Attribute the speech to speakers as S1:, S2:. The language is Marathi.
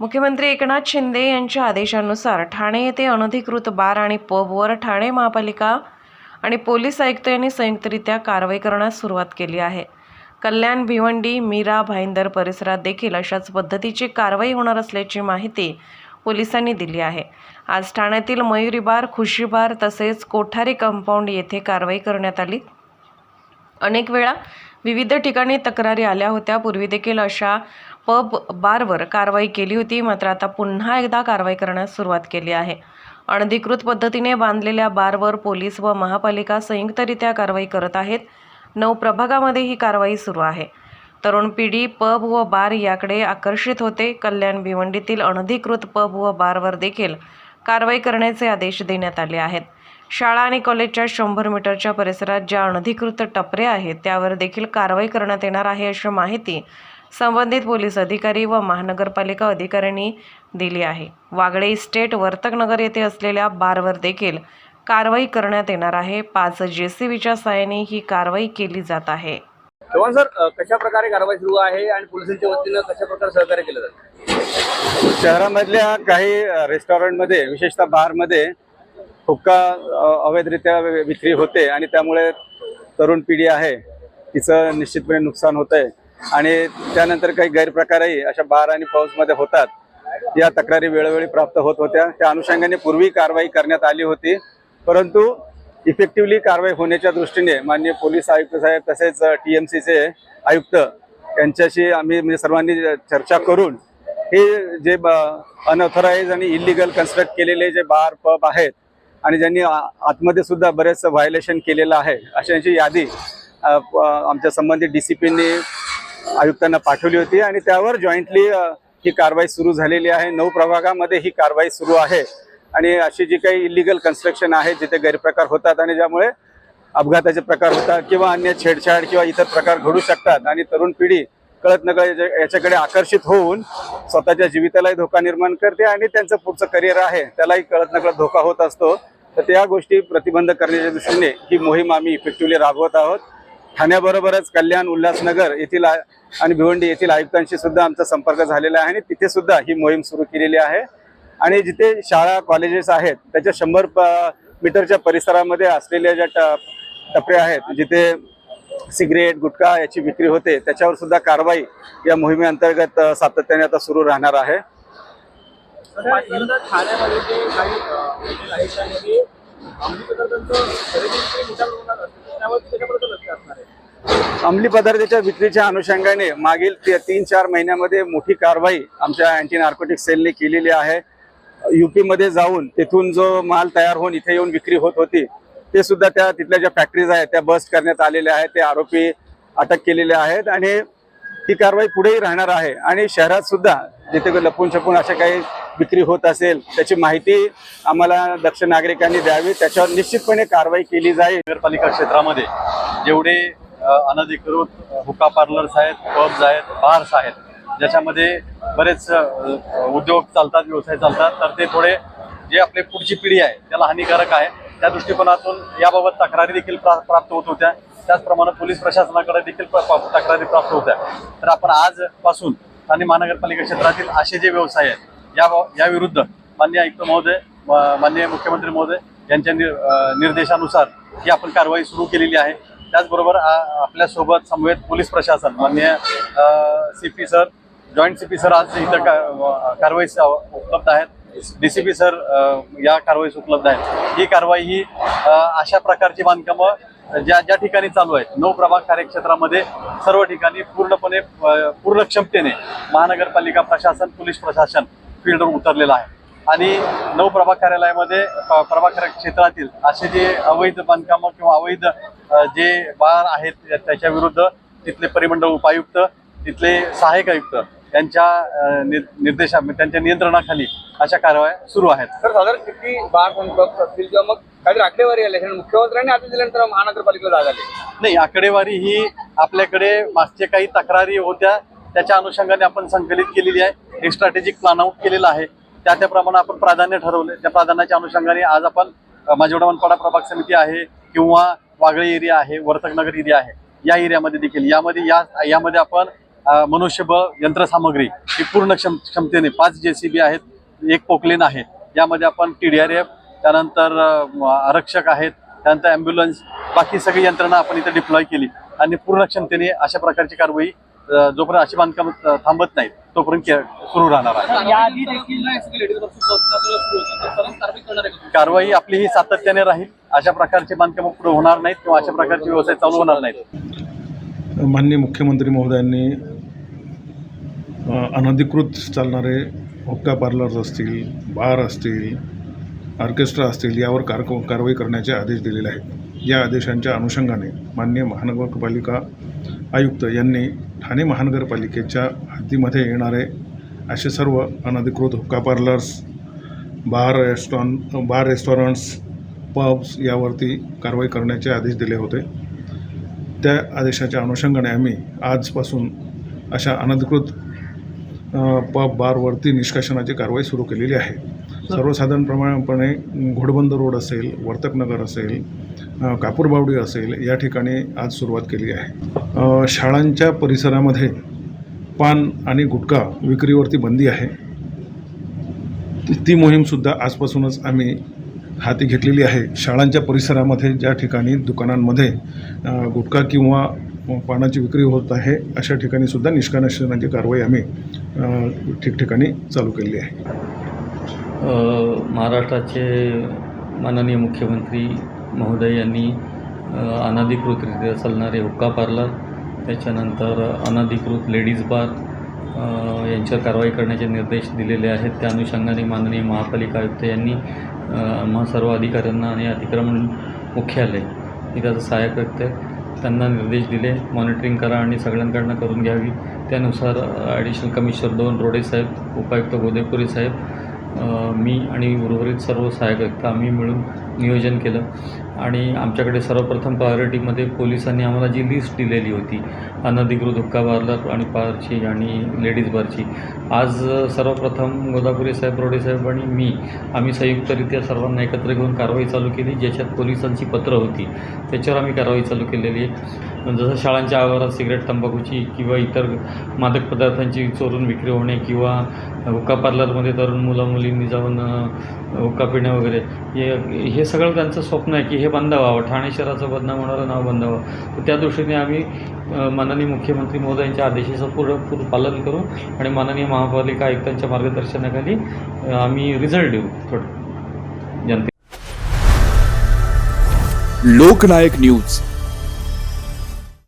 S1: मुख्यमंत्री एकनाथ शिंदे यांच्या आदेशानुसार ठाणे येथे अनधिकृत बार आणि पबवर ठाणे महापालिका आणि पोलीस आयुक्त यांनी संयुक्तरित्या कारवाई करण्यास सुरुवात केली आहे. कल्याण भिवंडी मीरा भाईंदर परिसरात देखील अशाच पद्धतीची कारवाई होणार असल्याची माहिती पोलिसांनी दिली आहे. आज ठाण्यातील मयुरी बार खुशी बार तसेच कोठारी कंपाऊंड येथे कारवाई करण्यात आली. अनेक वेळा विविध ठिकाणी तक्रारी आल्या होत्या. पूर्वी देखील अशा पब बारवर कारवाई केली होती. मात्र आता पुन्हा एकदा कारवाई करण्यास सुरुवात केली आहे. अनधिकृत पद्धतीने बांधलेल्या बारवर पोलीस व महापालिका संयुक्तरित्या कारवाई करत आहेत. नऊ प्रभागामध्ये ही कारवाई सुरू आहे. तरुण पिढी पब व बार याकडे आकर्षित होते. कल्याण भिवंडीतील अनधिकृत पब व बारवर देखील कारवाई करण्याचे आदेश देण्यात आले आहेत. शाळा आणि कॉलेजच्या शंभर मीटरच्या परिसरात ज्या अनधिकृत टपरे आहेत त्यावर देखील कारवाई करण्यात येणार आहे अशी माहिती संबंधित पोलीस अधिकारी व महानगरपालिका अधिकाऱ्यांनी दिली आहे. वागळे इस्टेट वर्तकनगर येथे असलेल्या बारवर देखील कारवाई करण्यात येणार आहे. पाच जे सी बीच्या सहाय्याने ही कारवाई केली जात आहे.
S2: चव्हाण सर कशा प्रकारे कारवाई सुरू आहे आणि पोलिसांच्या वतीनं कशा प्रकारे सहकार्य केलं जातं?
S3: शहरामधल्या काही रेस्टॉरंटमध्ये विशेषतः बारमध्ये हुक्का अवैधरित्या विक्री होते आणि त्यामुळे तरुण पिढी आहे. तिचं निश्चितपणे नुकसान होत आहे आणि त्यानंतर काही गैरप्रकारही अशा बार आणि पाऊसमध्ये होतात. या तक्रारी वेळोवेळी प्राप्त होत होत्या. त्या अनुषंगाने पूर्वी कारवाई करण्यात आली होती. परंतु इफेक्टिव्हली कारवाई होण्याच्या दृष्टीने माननीय पोलीस आयुक्त साहेब तसेच टी एम सीचे आयुक्त यांच्याशी आम्ही म्हणजे सर्वांनी चर्चा करून हे जे अनऑथराईज आणि इलिगल कन्स्ट्रक्ट केलेले जे बार पब आहेत आणि ज्यांनी आतमध्ये सुद्धा बरेच व्हायोलेशन केलेलं आहे अशांची यादी आमच्या संबंधित डी सी पींनी आयुक्तांना पाठवली होती आणि त्यावर जॉईंटली ही कारवाई सुरू झालेली आहे. नऊ प्रभागामध्ये ही कारवाई सुरू आहे. आणि अशी जी काही इलिगल कन्स्ट्रक्शन आहे जिथे गैरप्रकार होतात आणि ज्यामुळे अपघाताचे प्रकार होतात किंवा अन्य छेडछाड किंवा इतर प्रकार घडू शकतात आणि तरुण पिढी कळत नकळत याच्याकडे आकर्षित होऊन स्वतःच्या जीवितालाही धोका निर्माण करते आणि त्यांचं पुढचं करिअर आहे त्यालाही कळत नकळत धोका होत असतो. तर त्या गोष्टी प्रतिबंध करण्याच्या दृष्टीने ही मोहीम आम्ही इफेक्टिव्हली राबवत आहोत. ठाण्याबरोबरच कल्याण उल्हासनगर येथील आणि भिवंडी येथील आयुक्तांशी सुद्धा आमचा संपर्क झालेला आहे आणि तिथे सुद्धा ही मोहीम सुरू केलेली आहे. आणि जिथे शाळा कॉलेजेस आहेत त्याच्या शंभर प- मीटरच्या परिसरामध्ये असलेल्या ज्या ट- टपरे आहेत जिथे सिगरेट गुटखा याची विक्री होते त्याच्यावर सुद्धा कारवाई या मोहिमेअंतर्गत सातत्याने आता सुरू राहणार आहे.
S2: ठाण्यामध्ये अंमली
S3: पदार्थाच्या विक्रीच्या अनुषंगाने मागील ते- तीन चार महिन्यामध्ये मोठी कारवाई आमच्या अँटी नार्कोटिक सेलने केलेली आहे. युपीमध्ये जाऊन तिथून जो माल तयार होऊन इथे येऊन विक्री होत होती ते सुद्धा त्या तिथल्या ज्या फॅक्टरीज आहेत त्या बस्ट करण्यात आलेल्या आहेत ते आरोपी अटक केलेले आहेत आणि ही कारवाई पुढेही राहणार आहे. आणि शहरात सुद्धा जिथे लपून छपून अशा काही विक्री होत असेल त्याची माहिती आम्हाला दक्ष नागरिकांनी द्यावी. त्याच्यावर निश्चितपणे कारवाई केली जाईल.
S4: नगरपालिका क्षेत्रामध्ये जेवढे अनधिकृत हुक्का पार्लर्स आहेत पब्स आहेत बार्स आहेत ज्याच्यामध्ये बरेच उद्योग चालतात व्यवसाय चालतात तर ते थोडे जे आपली पुढची पिढी आहे त्याला हानिकारक आहे. त्या दृष्टिकोनातून याबाबत तक्रारी देखील प्रा- प्राप्त होत होत्या. त्याचप्रमाणे पोलीस प्रशासनाकडे देखील तक्रारी प्राप्त होत्या. तर आपण आजपासून ठाणे महानगरपालिका क्षेत्रातील असे जे व्यवसाय आहेत या या मान्य आयुक्त महोदय मा- माननीय मुख्यमंत्री महोदय यांच्या नि निर्देशानुसार ही आपण कारवाई सुरू केलेली आहे. त्याचबरोबर आ- आपल्यासोबत समवेत पोलीस प्रशासन माननीय C P sir joint C P sir आज इथं का- कारवाईस उपलब्ध आहेत. डी सी पी सर या कारवाईस उपलब्ध आहेत. ही कारवाई ही अशा प्रकारची बांधकामं ज्या ज्या ठिकाणी चालू आहेत नऊ प्रभाग कार्यक्षेत्रामध्ये सर्व ठिकाणी पूर्णपणे पूर्ण क्षमतेने महानगरपालिका प्रशासन पोलीस प्रशासन फील्डवर उतरलेलं आहे. आणि नऊ प्रभाग कार्यालयामध्ये प्रभाग क्षेत्रातील असे जे अवैध बांधकामं किंवा अवैध जे बार आहेत त्या- त्याच्या विरुद्ध तिथले परिमंडळ उपायुक्त तिथले सहाय्यक आयुक्त यांच्या अ, नि- निर्देशा त्यांच्या नियंत्रणाखाली अशा कारवाया सुरू आहेत.
S2: तर साधारण किती बार आणि पब्स असतील किंवा मग काहीतरी आकडेवारी आली मुख्यमंत्र्यांनी आदेश दिल्यानंतर महानगरपालिकेला जाग
S4: नाही आकडेवारी ही आपल्याकडे मागचे काही तक्रारी होत्या. त्याच्या अनुषंगाने आपण संकलित केलेली आहे. एक स्ट्रॅटेजिक प्लॅन आउट केलेला आहे. त्या त्याप्रमाणे आपण प्राधान्य ठरवले त्या प्राधान्याच्या अनुषंगाने आज आपण अ, माझेवडा मनपाडा प्रभाग समिती आहे किंवा वागळे एरिया आहे वर्तकनगर एरिया आहे. या एरियामध्ये देखील यामध्ये या यामध्ये आपण मनुष्यबळ यंत्रसामग्री ही पूर्ण क्षम क्षमतेने पाच जे सी बी आहेत एक पोकलेन आहे. यामध्ये आपण टी डी आर एफ त्यानंतर आरक्षक आहेत त्यानंतर ॲम्ब्युलन्स बाकी सगळी यंत्रणा आपण इथे डिप्लॉय केली. आणि पूर्ण क्षमतेने अशा प्रकारची कारवाई जोपर्यंत अशी बांधकाम थांबत नाहीत तोपर्यंत सुरू राहणार आहे.
S2: कारवाई
S4: आपली ही सातत्याने राहील. अशा प्रकारचे बांधकाम पुढे होणार नाहीत किंवा अशा प्रकारचे व्यवसाय चालू होणार नाहीत.
S5: माननीय मुख्यमंत्री महोदयांनी अनधिकृत चालणारे हुक्का पार्लर्स असतील बार असतील ऑर्केस्ट्रा असतील यावर कार कारवाई करण्याचे आदेश दिलेले आहेत. या आदेशांच्या अनुषंगाने माननीय महानगरपालिका आयुक्त यांनी ठाणे महानगरपालिकेच्या हद्दीमध्ये येणारे असे सर्व अनधिकृत हुक्का parlours bar restaurant bar restaurants pubs यावरती कारवाई करण्याचे आदेश दिले होते. त्या आदेशाच्या अनुषंगाने आम्ही आजपासून अशा अनधिकृत पब बारवरती निष्काशनाची कारवाई सुरू केलेली आहे. सर्वसाधारणप्रमाणपणे घोडबंदर रोड असेल वर्तकनगर असेल कापूरबावडी असेल या ठिकाणी आज सुरुवात केली आहे. शाळांच्या परिसरामध्ये पान आणि गुटखा विक्रीवरती बंदी आहे. ती- मोहीमसुद्धा आजपासूनच आम्ही हाती घेतलेली आहे. शाळांच्या परिसरामध्ये ज्या ठिकाणी दुकानांमध्ये गुटखा किंवा पानाची विक्री होत आहे अशा ठिकाणी सुद्धा कारवाई आम्ही ठिकठिकाणी चालू केलेली आहे.
S6: महाराष्ट्राचे माननीय मुख्यमंत्री महोदय यांनी अनाधिकृतरित्या अनधिकृतरित्या चालणारे हुक्का पार्लर त्याच्यानंतर अनधिकृत लेडीज बार यांच्यावर कारवाई करण्याचे निर्देश दिलेले आहेत. त्या अनुषंगाने माननीय महापालिका आयुक्त यांनी आम्हा सर्व अधिकाऱ्यांना आणि अतिक्रमण मुख्यालय मी त्याचा सहाय्यक व्यक्त त्यांना निर्देश दिले मॉनिटरिंग करा आणि सगळ्यांकडनं करून घ्यावी. त्यानुसार ॲडिशनल कमिशनर दोन रोडे साहेब उपायुक्त गोदेपुरी साहेब मी आणि उर्वरित सर्व सहाय्यक आम्ही मिळून नियोजन केलं. आणि आमच्याकडे सर्वप्रथम प्रायोरिटीमध्ये पोलिसांनी आम्हाला जी लिस्ट दिलेली होती अनधिकृत हुक्का बार्लर आणि पारची आणि लेडीज बारची. आज सर्वप्रथम गोदापुरी साहेब रोडे साहेब आणि मी आम्ही संयुक्तरित्या सर्वांना एकत्र घेऊन कारवाई चालू केली ज्याच्यात पोलिसांची पत्रं होती त्याच्यावर आम्ही कारवाई चालू केलेली आहे. जसं शाळांच्या आवारात सिगरेट तंबाखूची किंवा इतर मादक पदार्थांची चोरून विक्री होणे किंवा हुक्का पार्लरमध्ये तरुण मुलामुलींनी जाऊन हुक्का पिणे वगैरे हे हे सगळं त्यांचं स्वप्न आहे की हे बंद व्हावं ठाणे शहराचं बदनाम होणारं नाव बंद व्हावं. तर त्या दृष्टीने आम्ही माननीय मुख्यमंत्री महोदयांच्या आदेशाचं पूर्ण पूर्ण पालन करू आणि माननीय महापालिका आयुक्तांच्या मार्गदर्शनाखाली आम्ही रिझल्ट देऊ थोडं. जनते
S7: लोकनायक न्यूज.